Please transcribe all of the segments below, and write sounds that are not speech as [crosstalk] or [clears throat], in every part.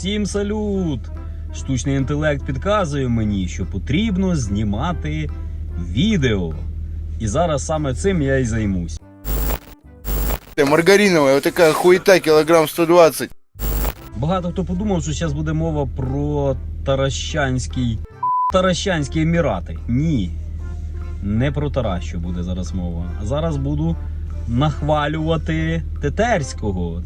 Усім салют! Штучний інтелект підказує мені, що потрібно знімати відео. І зараз саме цим я і займусь. Маргариновая, вот такая хуета, килограмм 120. Багато хто подумав, що зараз буде мова про Таращанський. Таращанські Емірати. Ні. Не про Таращу буде зараз мова. А зараз буду нахвалювати Тетерського.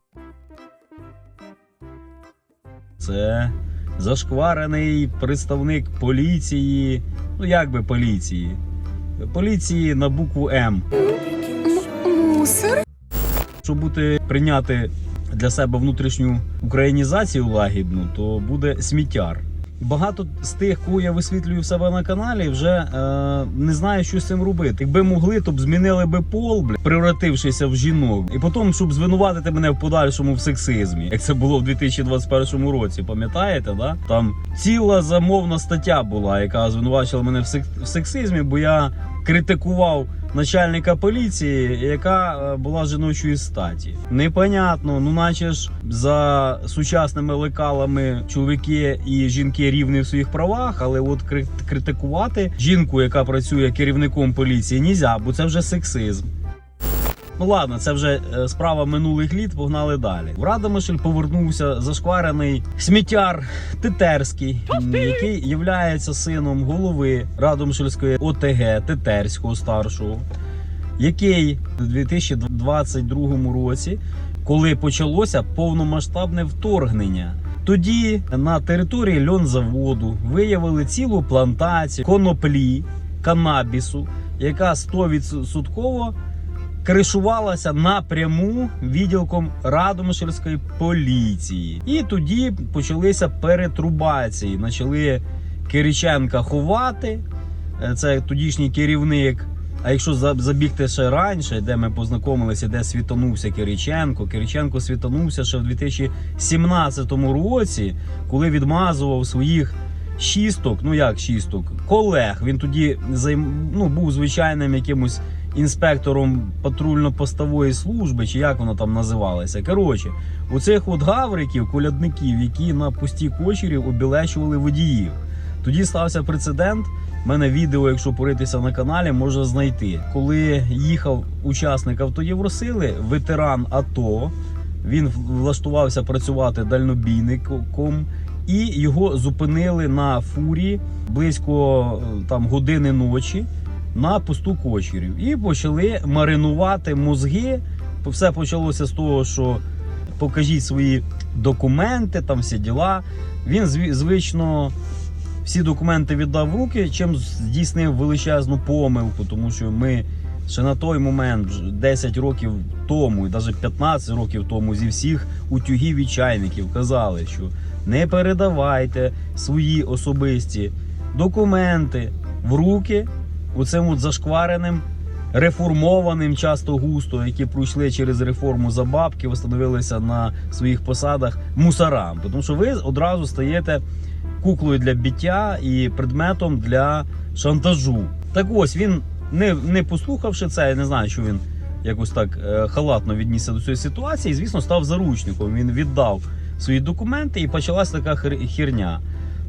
Це зашкварений представник поліції. Ну як би поліції? Поліції на букву М. Мусор? Щоб бути прийняти для себе внутрішню українізацію лагідну, то буде сміттяр. Багато з тих, кого я висвітлюю в себе на каналі, вже е, не знаю, що з цим робити. Якби могли, то б змінили би пол, бля, превратившися в жінок, і потім, щоб звинуватити мене в подальшому в сексизмі, як це було в 2021 році. Пам'ятаєте, да? Там ціла замовна стаття була, яка звинувачила мене в, сек- в сексизмі, бо я критикував начальника поліції, яка е, була жіночої статі. Непонятно, ну наче ж за сучасними лекалами чоловіки і жінки рівні в своїх правах, але от кри- критикувати жінку, яка працює керівником поліції, нізя, бо це вже сексизм. Ну ладно, це вже е, справа минулих літ. Погнали далі. В Радомишль повернувся зашкварений сміттяр Тетерський, який є сином голови Радомишльської ОТГ Тетерського старшого, який у 2022 році, коли почалося повномасштабне вторгнення. Тоді на території льонзаводу виявили цілу плантацію коноплі, канабісу, яка 100% кришувалася напряму відділком Радомишльської поліції. І тоді почалися перетрубації. Почали Кириченка ховати. Е, Це тодішній керівник. А якщо забігти ще раніше, де ми познайомилися, де світанувся Кириченко, Кириченко світанувся ще в 2017 році, коли відмазував своїх шісток, ну як шісток, колег. Він тоді ну, був звичайним якимось інспектором патрульно-постової служби, чи як воно там називалося. Коротше, у цих от гавриків, колядників, які на пусті кочерів обілечували водіїв. Тоді стався прецедент. У мене відео, якщо поритися на каналі, можна знайти. Коли їхав учасник автоєвросили, ветеран АТО, він влаштувався працювати дальнобійником, і його зупинили на фурі близько е, там години ночі на пусту кочерів. І почали маринувати мозги. Все почалося з того, що покажіть свої документи, там всі діла. Він звично всі документи віддав в руки, чим здійснив величезну помилку, тому що ми ще на той момент, вже 10 років тому, і навіть 15 років тому, зі всіх утюгів і чайників казали, що не передавайте свої особисті документи в руки оцим от зашквареним. Реформованим часто густо, які пройшли через реформу за бабки, встановилися на своїх посадах мусорам. Тому що ви одразу стаєте куклою для біття і предметом для шантажу. Так ось він не, не послухавши це, я не знаю, що він якось так е, халатно віднісся до цієї ситуації. Звісно, став заручником. Він віддав свої документи і почалася така хер- херня.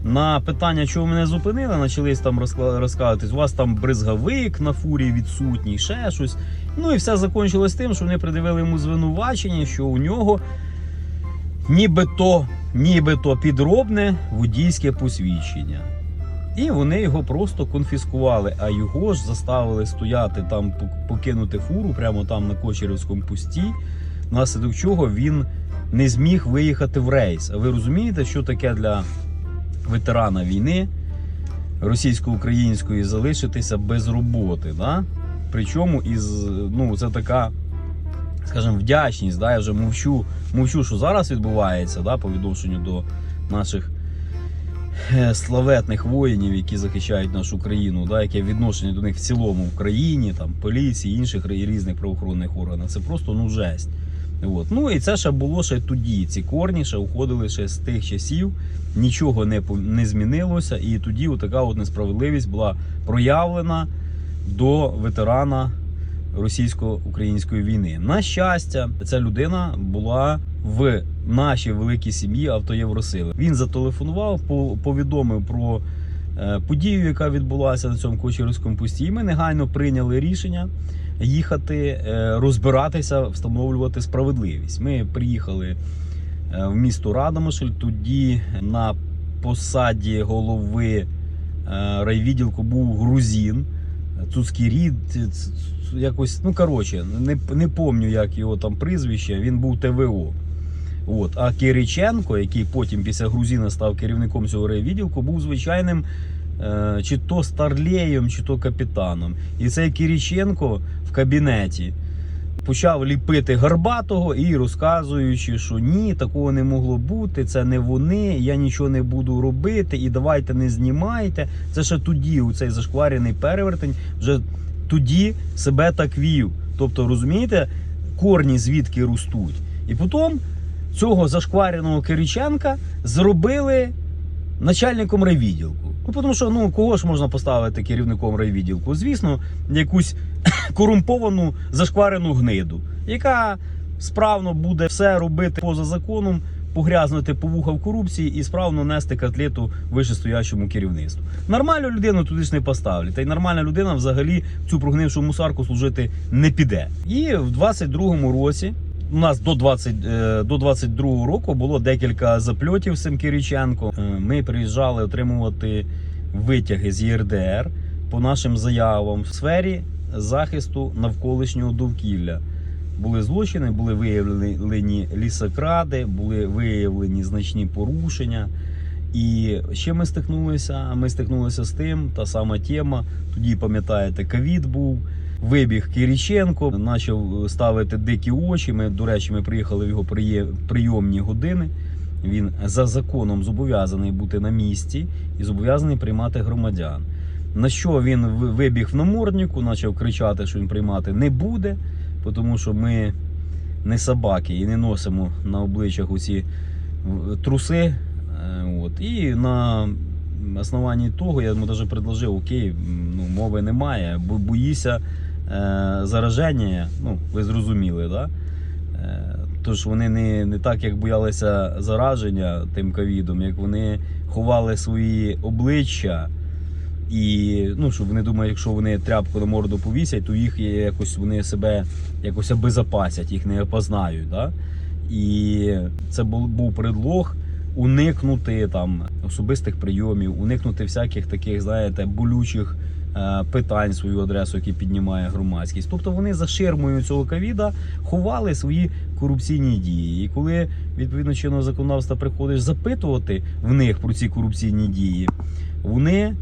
На питання, чого мене зупинили, почались там розкла- розказувати, у вас там бризгавик на фурі відсутній, ще щось. Ну і все закінчилось тим, що вони придивили йому звинувачення, що у нього нібито, нібито підробне водійське посвідчення. І вони його просто конфіскували, а його ж заставили стояти там, покинути фуру прямо там на Кочерівському пусті, внаслідок чого він не зміг виїхати в рейс. А ви розумієте, що таке для ветерана війни російсько-української залишитися без роботи? Да? Причому із, ну, це така, скажімо, вдячність. Да? Я вже мовчу, мовчу, що зараз відбувається да, по відношенню до наших е, славетних воїнів, які захищають нашу країну, да, яке відношення до них в цілому в країні, там, поліції, інших різних правоохоронних органів. Це просто ну жесть. От. Ну і це ще було ще тоді. Ці корні ще уходили ще з тих часів, нічого не, не змінилося, і тоді така от несправедливість була проявлена до ветерана російсько-української війни. На щастя, ця людина була в нашій великій сім'ї Автоєвросили. Він зателефонував, повідомив про е, подію, яка відбулася на цьому Кочерівському пусті. І ми негайно прийняли рішення їхати, е, розбиратися, встановлювати справедливість. Ми приїхали е, в місто Радомишль. Тоді на посаді голови е, райвідділку був грузин. Цуцький рід, якось, ну коротше, не, не пам'ятаю, як його там прізвище, він був ТВО. От. А Кириченко, який потім після грузина став керівником цього райвідділку, був звичайним чи то старлеєм, чи то капітаном. І цей Кириченко в кабінеті почав ліпити Горбатого і розказуючи, що ні, такого не могло бути, це не вони, я нічого не буду робити, і давайте не знімайте. Це ще тоді, у цей зашкварений перевертень, вже тоді себе так вів. Тобто, розумієте, корні звідки ростуть. І потім цього зашквареного Кириченка зробили начальником райвідділку. Ну, тому що ну кого ж можна поставити керівником райвідділку? Звісно, якусь [coughs] корумповану зашкварену гниду, яка справно буде все робити поза законом, погрязнути по вуха в корупції і справно нести котлету вищестоящому керівництву. Нормальну людину туди ж не поставлять. Та й нормальна людина взагалі в цю прогнившу мусарку служити не піде. І в 22-му році. У нас до 20, е, до 22 року було декілька запльотів цим Е, Ми приїжджали отримувати витяги з ЄРДР по нашим заявам в сфері захисту навколишнього довкілля. Були злочини, були виявлені лісокради, були виявлені значні порушення. І ще ми стикнулися. Ми стикнулися з тим, та сама тема. Тоді пам'ятаєте, ковід був. Вибіг Кириченко, почав ставити дикі очі. Ми, до речі, ми приїхали в його прийомні години. Він за законом зобов'язаний бути на місці і зобов'язаний приймати громадян. На що він вибіг в наморднику, почав кричати, що він приймати не буде, тому що ми не собаки і не носимо на обличчях усі труси. Е, От. І на основанні того я йому навіть предложив: окей, ну, мови немає, бо боїся е, зараження. Ну, ви зрозуміли, да? Е, Тож вони не, не так, як боялися зараження тим ковідом, як вони ховали свої обличчя. І ну, щоб вони думають, якщо вони тряпку на морду повісять, то їх якось вони себе якось обезопасять, їх не опознають. Да? І це був, був предлог уникнути там особистих прийомів, уникнути всяких таких, знаєте, болючих е, питань свою адресу, які піднімає громадськість. Тобто вони за ширмою цього ковіда ховали свої корупційні дії. І коли відповідно чинного законодавства приходиш запитувати в них про ці корупційні дії, вони.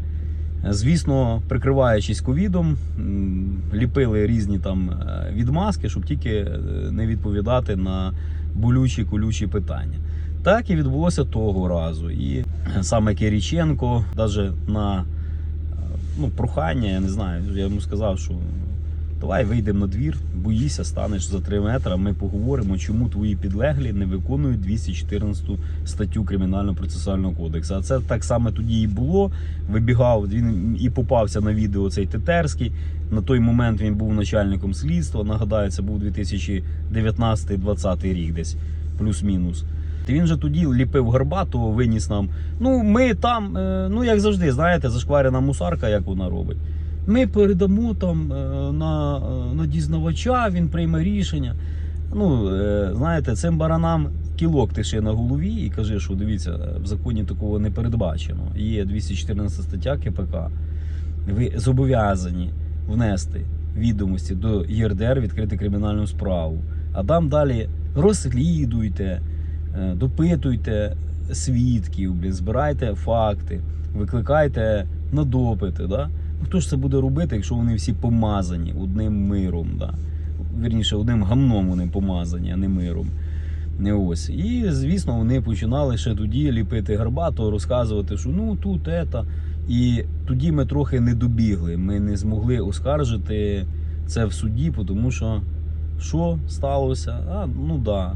Звісно, прикриваючись ковідом, ліпили різні там е, відмазки, щоб тільки е, не відповідати на болючі колючі питання. Так і відбулося того разу. І саме Кириченко, навіть на е, ну, прохання, я не знаю, я йому сказав, що давай вийдемо на двір, боїся, станеш за 3 метри, ми поговоримо, чому твої підлеглі не виконують 214 статтю Кримінально-процесуального кодексу. А це так само тоді і було. Вибігав, він і попався на відео цей Тетерський. На той момент він був начальником слідства. Нагадаю, це був 2019-2020 рік десь, плюс-мінус. Він же тоді ліпив Горбатого, виніс нам. Ну, ми там, е, ну як завжди, знаєте, зашкварена мусарка, як вона робить. Ми передамо там е, на, е, на дізнавача, він прийме рішення. Ну, знаєте, цим баранам кілок тиши на голові і каже, що дивіться, в законі такого не передбачено. Є 214 стаття КПК. Ви зобов'язані внести відомості до ЄРДР, відкрити кримінальну справу. А там далі розслідуйте, допитуйте свідків, блін, збирайте факти, викликайте на допити. Да? Ну, хто ж це буде робити, якщо вони всі помазані одним миром? Да? Вірніше, одним гамном вони помазані, а не миром. Не ось. І, звісно, вони починали ще тоді ліпити гарбату, розказувати, що ну тут ета. І тоді ми трохи не добігли. Ми не змогли оскаржити це в суді, тому що що сталося? А, ну да,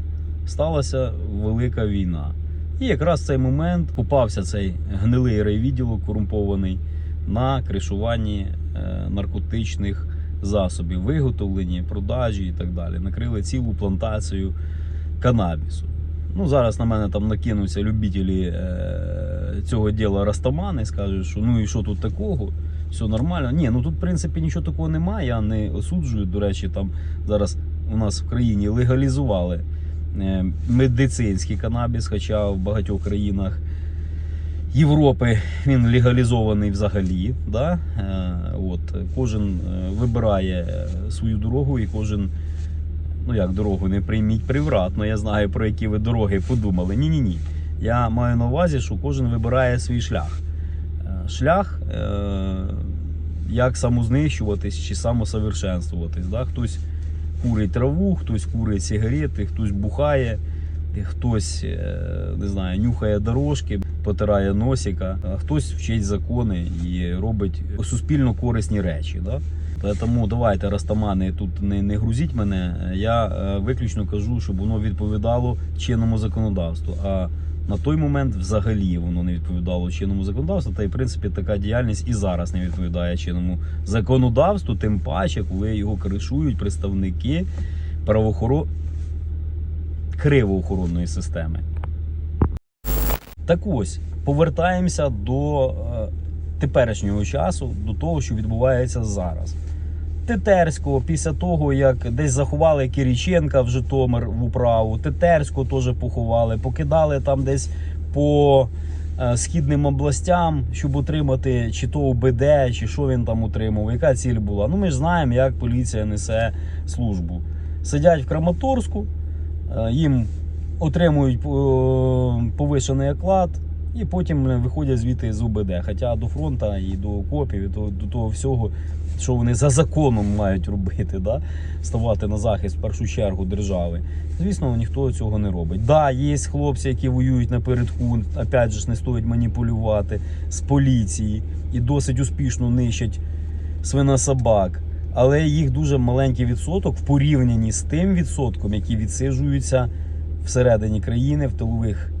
сталася велика війна. І якраз в цей момент попався цей гнилий райвідділок корумпований на кришуванні е, наркотичних засобів, виготовлені, продажі і так далі. Накрили цілу плантацію канабісу. Ну, зараз на мене там накинуться любителі е, цього діла Растамани, скажуть, що ну і що тут такого, все нормально. Ні, ну тут в принципі нічого такого немає. Я не осуджую. До речі, там зараз у нас в країні легалізували медицинський канабіс, хоча в багатьох країнах Європи він легалізований взагалі. Да? Е, от, кожен е, вибирає е, свою дорогу і кожен ну як дорогу не прийміть привратно. Я знаю про які ви дороги подумали. Ні, ні. Я маю на увазі, що кожен вибирає свій шлях. Е, Шлях, е, як самознищуватись чи самосовершенствуватись. Да? Хтось курить траву, хтось курить сигарети, хтось бухає, хтось е, не знаю, нюхає дорожки, потирає носика, а хтось вчить закони і робить суспільно корисні речі. Да? Тому давайте растамани тут не, не грузіть мене. Я е, виключно кажу, щоб воно відповідало чинному законодавству. А на той момент взагалі воно не відповідало чинному законодавству. Та й в принципі така діяльність і зараз не відповідає чинному законодавству, тим паче, коли його кришують представники правоохорон... кривоохоронної системи. Так ось повертаємося до е, теперішнього часу, до того, що відбувається зараз. Тетерського, після того, як десь заховали Кириченка в Житомир в управу, Тетерського теж поховали, покидали там десь по е, східним областям, щоб отримати чи то УБД, чи що він там отримав, яка ціль була. Ну ми ж знаємо, як поліція несе службу. Сидять в Краматорську, е, їм отримують е, повишений оклад. І потім виходять звідти з УБД. Хоча до фронту і до окопів, і до, до того всього, що вони за законом мають робити, да? ставати на захист в першу чергу держави. Звісно, ніхто цього не робить. Да, є хлопці, які воюють напередку, опять же не стоїть маніпулювати з поліції і досить успішно нищать свинособак. Але їх дуже маленький відсоток в порівнянні з тим відсотком, які відсиджуються всередині країни в тилових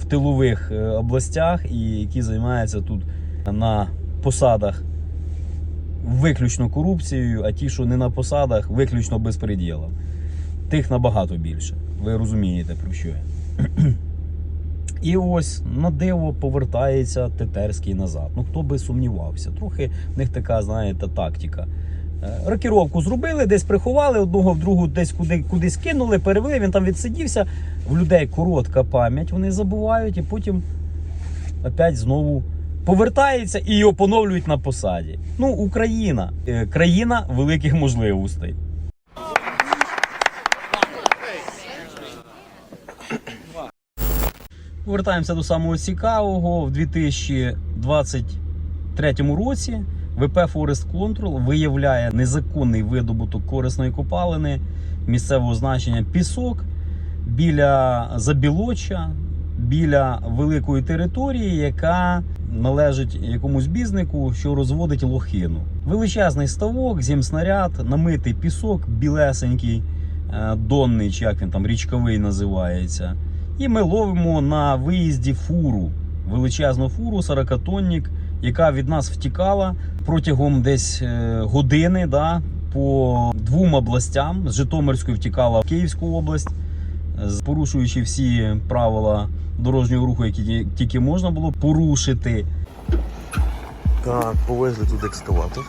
в тилових е, областях і які займаються тут на посадах виключно корупцією, а ті, що не на посадах, виключно безпреділом. Тих набагато більше. Ви розумієте, про що я. [clears throat] І ось на диво повертається Тетерський назад. Ну хто би сумнівався. Трохи в них така, знаєте, тактика. Е, Рокіровку зробили, десь приховали, одного в другу десь куди, кудись кинули, перевели, він там відсидівся. В людей коротка пам'ять, вони забувають, і потім опять знову повертається і його поновлюють на посаді. Ну, Україна, е, країна великих можливостей. Повертаємося до самого цікавого. В 2023 році ВП Forest Control виявляє незаконний видобуток корисної копалини місцевого значення пісок біля Забілоча, біля великої території, яка належить якомусь бізнику, що розводить лохину. Величезний ставок, зімснаряд, намитий пісок, білесенький, е, донний, чи як він там річковий називається. І ми ловимо на виїзді фуру, величезну фуру, 40-тонник, яка від нас втікала протягом десь е, години да, по двом областям. З Житомирської втікала в Київську область, порушуючи всі правила дорожнього руху, які тільки можна було порушити. Так, повезли тут екскаватор.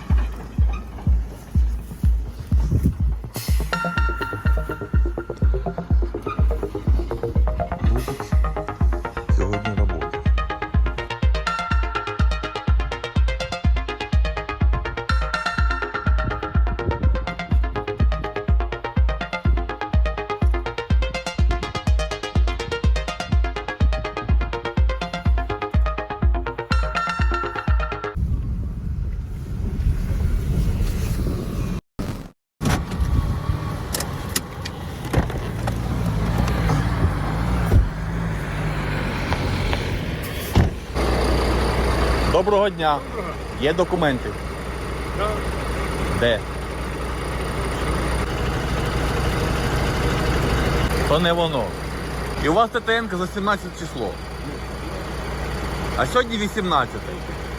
Доброго дня. Є документи. Де? То не воно. І у вас ТТНК за 17 число. А сьогодні 18.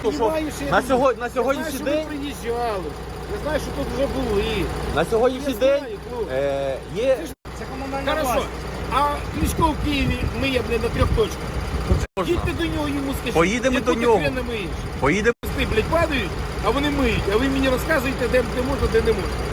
То що, на, сьогодні, на сьогоднішній день, приїжджали. Я знаю, що тут вже були. на сьогоднішній Я день знаю, е, є Це комунальна Хорошо. А Кличко в Києві миє, блін, на трьох точках. Їдьте до нього йому скажіть. Поїдемо до нього. миєш? Поїдемо. Пусти, блядь, падають, а вони миють. А ви мені розказуєте, де, де можна, де не можна.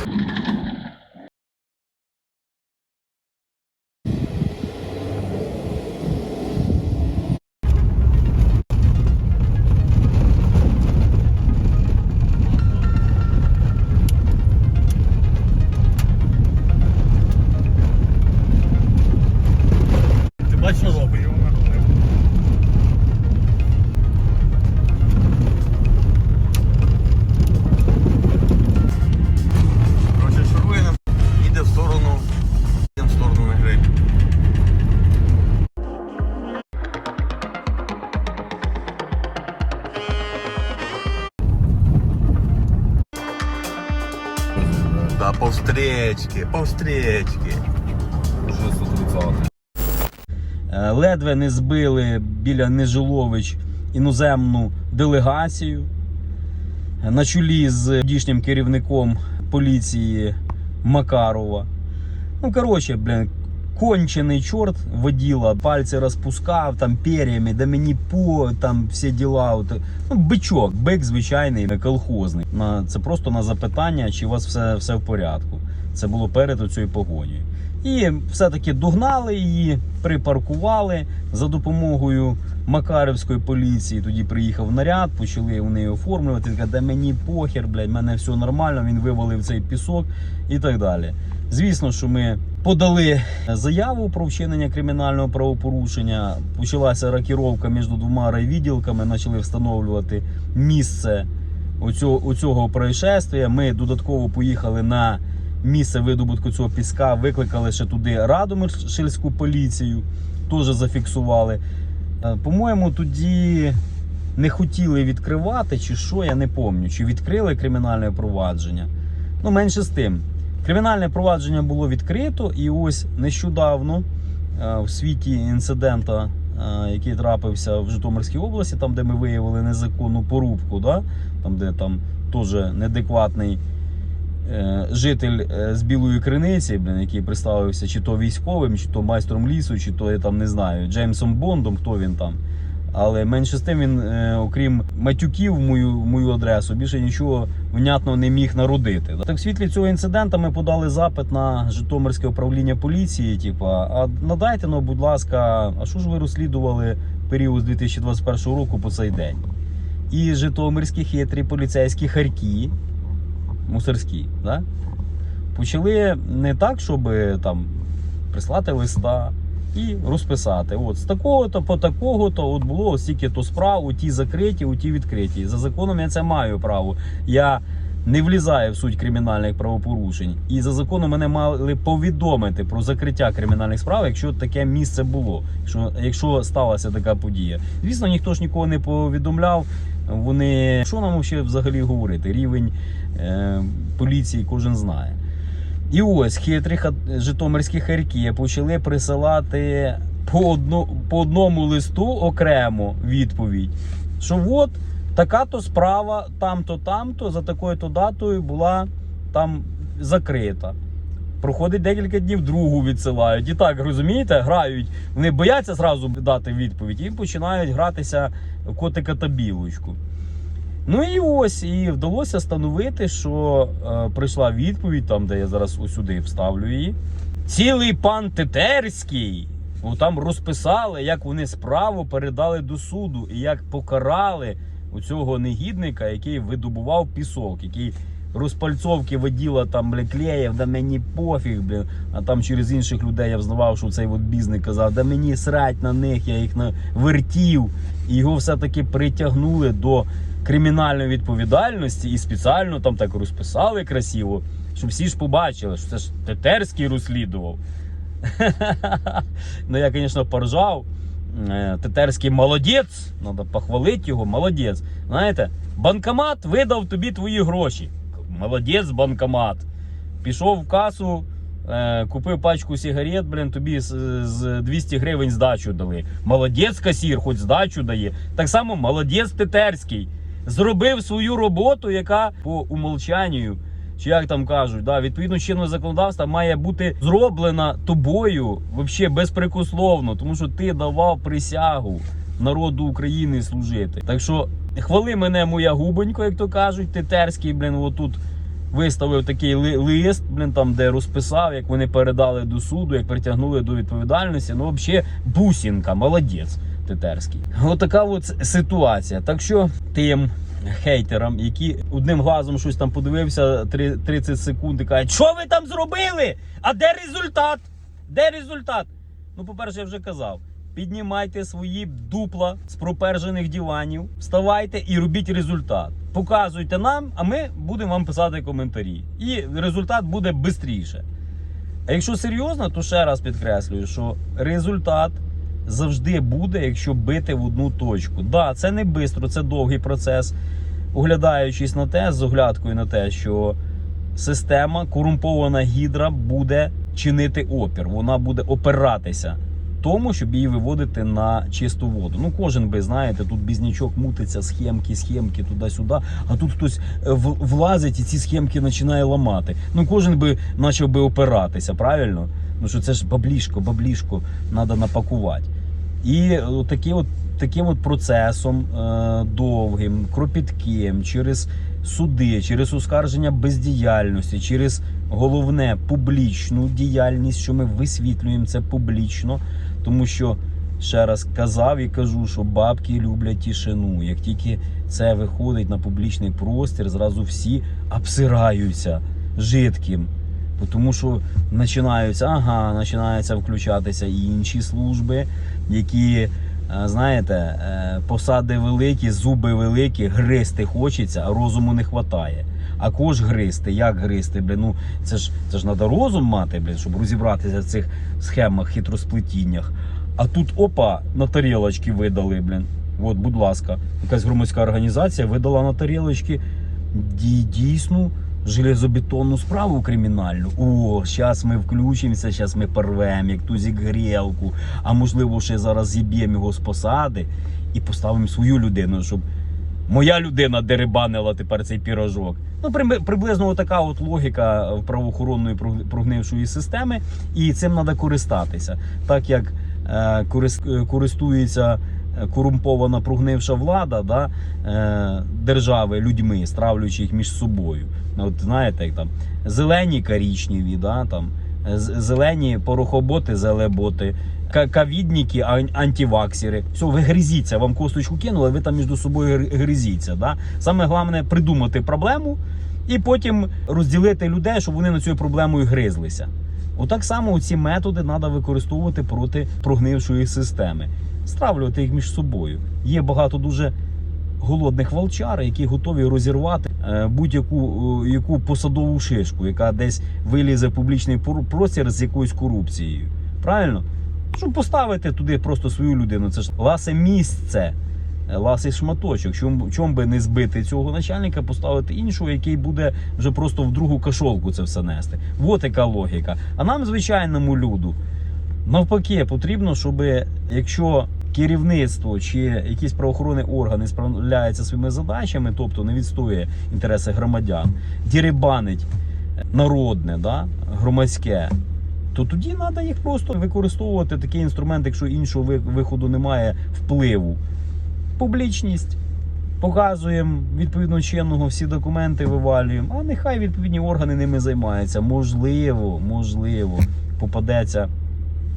Встречке, по встречке. Е, Ледве не збили біля Нежилович іноземну делегацію на чолі з дійшнім керівником поліції Макарова. Ну, коротше, блін, кончений чорт воділа, пальці розпускав, там пер'ями, да мені по, там всі діла. От, ну, бичок, бик звичайний, колхозний. На, це просто на запитання, чи у вас все, все в порядку. Це було перед цією погонею. І все-таки догнали її, припаркували за допомогою Макарівської поліції. Тоді приїхав наряд, почали у неї оформлювати. Така, да мені похер, блядь, мене все нормально. Він вивалив цей пісок і так далі. Звісно, що ми подали заяву про вчинення кримінального правопорушення. Почалася рокіровка між двома райвідділками, почали встановлювати місце оцього, оцього происшествия. Ми додатково поїхали на місце видобутку цього піска, викликали ще туди Радомишльську поліцію, теж зафіксували. Е, По-моєму, тоді не хотіли відкривати, чи що, я не пам'ятаю, чи відкрили кримінальне провадження. Ну, менше з тим. Кримінальне провадження було відкрито, і ось нещодавно е, в світі інцидента, е, який трапився в Житомирській області, там, де ми виявили незаконну порубку, да? там, де там теж неадекватний житель е, з білої криниці, блін, який представився чи то військовим, чи то майстром лісу, чи то я там не знаю, Джеймсом Бондом, хто він там. Але менше з тим він, е, окрім матюків мою, мою адресу, більше нічого внятно не міг народити. Так в світлі цього інциденту ми подали запит на Житомирське управління поліції. Типа, а надайте, ну, будь ласка, а що ж ви розслідували період з 2021 року по цей день? І Житомирські хитрі поліцейські харкі, мусорські, да? почали не так, щоб там прислати листа і розписати. От з такого-то по такого-то от було стільки то справ, у ті закриті, у ті відкриті. За законом я це маю право. Я не влізаю в суть кримінальних правопорушень. І за законом мене мали повідомити про закриття кримінальних справ, якщо таке місце було, якщо, якщо сталася така подія. Звісно, ніхто ж нікого не повідомляв. Вони що нам ще взагалі говорити? Рівень е, поліції кожен знає. І ось хитрі житомирські харки почали присилати по, одно, по одному листу окремо відповідь, що от така-то справа там-то, там-то, за такою-то датою була там закрита. Проходить декілька днів, другу відсилають. І так, розумієте, грають. Вони бояться зразу дати відповідь і починають гратися в котика та білочку. Ну і ось, і вдалося встановити, що е, прийшла відповідь, там, де я зараз усюди вставлю її. Цілий пан Тетерський. Бо там розписали, як вони справу передали до суду і як покарали у цього негідника, який видобував пісок, який розпальцовки воділа там бля, клеїв, да мені пофіг, блін. А там через інших людей я взнавав, що цей от бізник казав, да мені срать на них, я їх вертів. І його все-таки притягнули до кримінальної відповідальності і спеціально там так розписали красиво, щоб всі ж побачили, що це ж Тетерський розслідував. [laughs] Ну я, звісно, поржав. Е, Тетерський молодець, треба похвалити його, молодець. Знаєте, банкомат видав тобі твої гроші. Молодець, банкомат. Пішов в касу, е, купив пачку сигарет, блін, тобі з, з 200 гривень здачу дали. Молодець касір, хоч здачу дає. Так само молодець Тетерський. Зробив свою роботу, яка по умолчанню чи як там кажуть, да, відповідно чинного законодавства має бути зроблена тобою взагалі безпрекословно, тому що ти давав присягу народу України служити. Так що хвали мене моя губонько, як то кажуть, тетерський, блін, отут виставив такий ли- лист, блін, там, де розписав, як вони передали до суду, як притягнули до відповідальності. Ну, взагалі, бусінка, молодець тетерський. Отака от ситуація. Так що тим хейтерам, які одним глазом щось там подивився три- 30 секунд і кажуть, що ви там зробили? А де результат? Де результат? Ну, по-перше, я вже казав. Піднімайте свої дупла з пропержених диванів, вставайте і робіть результат. Показуйте нам, а ми будемо вам писати коментарі. І результат буде швидше. А якщо серйозно, то ще раз підкреслюю, що результат завжди буде, якщо бити в одну точку. Да, це не швидко, це довгий процес. Оглядаючись на те, з оглядкою на те, що система, корумпована гідра буде чинити опір, вона буде опиратися тому, щоб її виводити на чисту воду. Ну, кожен би, знаєте, тут бізнічок мутиться, схемки, схемки туди-сюди, а тут хтось е, влазить і ці схемки починає ламати. Ну, кожен би почав би опиратися, правильно? Ну що це ж баблішко, баблішко треба напакувати. І такі от, таким от процесом е, довгим, кропітким, через суди, через оскарження бездіяльності, через головне публічну діяльність, що ми висвітлюємо це публічно, тому що. Ще раз казав і кажу, що бабки люблять тишину. Як тільки це виходить на публічний простір, зразу всі обсираються жидким. Тому що починаються, ага, починаються включатися і інші служби, які, е, знаєте, е, посади великі, зуби великі, гризти хочеться, а розуму не вистачає. А кож гризти, як гризти, блін, ну це ж це ж треба розум мати, блін, щоб розібратися в цих схемах, хитросплетіннях. А тут опа, на тарілочки видали, блін. От, будь ласка, якась громадська організація видала на тарілочки дійсну железобетонну справу кримінальну. О, зараз ми включимося, зараз ми порвемо, як тузік грілку, а можливо, ще зараз зіб'ємо його з посади і поставимо свою людину, щоб моя людина дерибанила тепер цей пірожок. Ну, приблизно така от логіка правоохоронної прог- прогнившої системи, і цим треба користатися. Так як е, е, користується е, корумпована прогнивша влада да, е, держави людьми, стравлюючи їх між собою. От знаєте, як там зелені карічневі, да, там, зелені порохоботи, зелеботи. Ан- антиваксери. Все, ви гризіться, вам косточку кинули, ви там між собою гризіться. Да? Саме головне придумати проблему і потім розділити людей, щоб вони над цією проблемою гризлися. Отак само ці методи треба використовувати проти прогнившої системи, стравлювати їх між собою. Є багато дуже голодних волчар, які готові розірвати е, будь-яку е, яку посадову шишку, яка десь вилізе в публічний простір з якоюсь корупцією. Правильно? Щоб поставити туди просто свою людину. Це ж ласе місце, е, ласий шматочок. Чому би не збити цього начальника, поставити іншого, який буде вже просто в другу кашолку це все нести. От яка логіка. А нам, звичайному люду, навпаки, потрібно, щоб якщо керівництво чи якісь правоохоронні органи справляються своїми задачами, тобто не відстоює інтереси громадян, дірибанить народне, да, громадське. То тоді треба їх просто використовувати такий інструмент, якщо іншого виходу немає впливу. Публічність. Показуємо відповідно чинного всі документи вивалюємо, а нехай відповідні органи ними займаються. Можливо, можливо, попадеться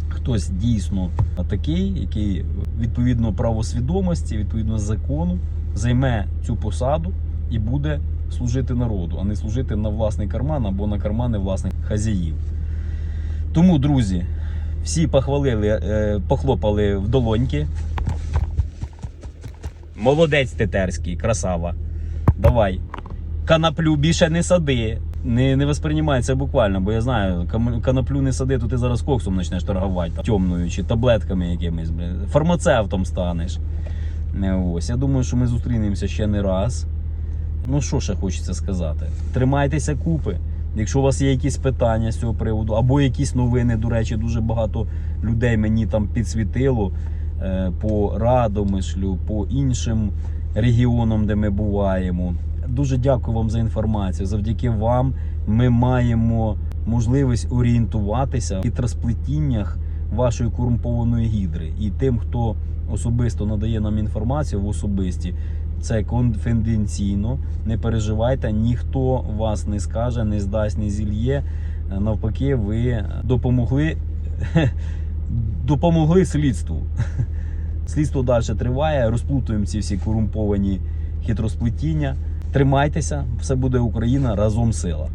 хтось дійсно такий, який відповідно правосвідомості, відповідно закону, займе цю посаду і буде служити народу, а не служити на власний карман або на кармани власних хазяїв. Тому, друзі, всі похвалили, е, похлопали в долоньки. Молодець тетерський, красава. Давай. Канаплю більше не сади. Не, не восприймай буквально, бо я знаю, канаплю не сади, то ти зараз коксом почнеш торгувати там, темною чи таблетками якимись. Фармацевтом станеш. Не, Ось. Я думаю, що ми зустрінемося ще не раз. Ну, що ще хочеться сказати? Тримайтеся купи. Якщо у вас є якісь питання з цього приводу, або якісь новини, до речі, дуже багато людей мені там підсвітило е, по Радомишлю, по іншим регіонам, де ми буваємо. Дуже дякую вам за інформацію. Завдяки вам ми маємо можливість орієнтуватися в хитросплетіннях вашої корумпованої гідри. І тим, хто особисто надає нам інформацію в особисті, це конфіденційно. Не переживайте, ніхто вас не скаже, не здасть, не зільє. Е, Навпаки, ви допомогли, [laughs] допомогли слідству. [laughs] Слідство далі триває, розплутуємо ці всі корумповані хитросплетіння. Тримайтеся, все буде Україна разом сила.